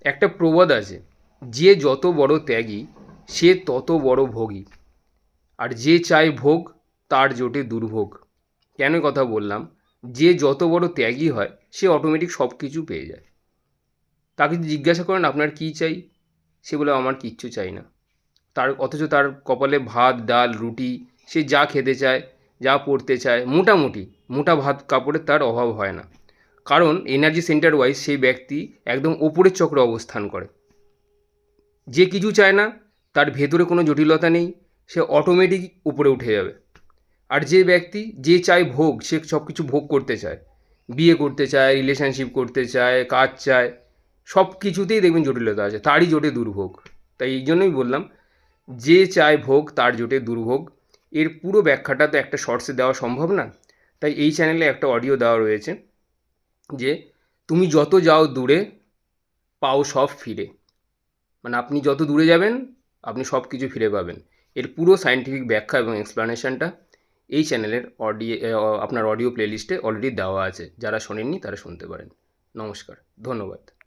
একটা প্রবাদ আছে, যে যত বড় ত্যাগী, সে তত বড় ভোগী। আর যে চায় ভোগ, তার জোটে দুর্ভোগ। কেন কথা বললাম? যে যত বড় ত্যাগী হয়, সে অটোমেটিক সব কিছু পেয়ে যায়। তাকে জিজ্ঞাসা করেন, আপনার কী চাই? সে বলে, আমার কিচ্ছু চাই না। তার, অথচ তার কপালে ভাত, ডাল, রুটি, সে যা খেতে চায়, যা পড়তে চায়, মোটামুটি, মোটা ভাত কাপড়ের তার অভাব হয় না। কারণ এনার্জি সেন্টার ওয়াইজ সেই ব্যক্তি একদম ওপরের চক্রে অবস্থান করে। যে কিছু চায় না, তার ভেতরে কোনো জটিলতা নেই, সে অটোমেটিক উপরে উঠে যাবে। আর যে ব্যক্তি যে চায় ভোগ, সে সব কিছু ভোগ করতে চায়। বিয়ে করতে চায় রিলেশনশিপ করতে চায়, কাজ চায় সব কিছুতেই দেখবেন জটিলতা আছে, তারই জোটে দুর্ভোগ। তাই এই জন্যই বললাম, যে চায় ভোগ, তার জোটে দুর্ভোগ। এর পুরো ব্যাখ্যাটা তো একটা শর্টসে দেওয়া সম্ভব না। তাই এই চ্যানেলে একটা অডিও দেওয়া রয়েছে। যে তুমি যত যাও দূরে, পাও সব ফিরে। মানে আপনি যত দূরে যাবেন, আপনি সব কিছু ফিরে পাবেন। এর পুরো সায়েন্টিফিক ব্যাখ্যা এবং এক্সপ্লানেশনটা এই চ্যানেলের অডিও আপনার অডিও প্লেলিস্টে অলরেডি দেওয়া আছে। যারা শোনেননি, তারা শুনতে পারেন। নমস্কার। ধন্যবাদ।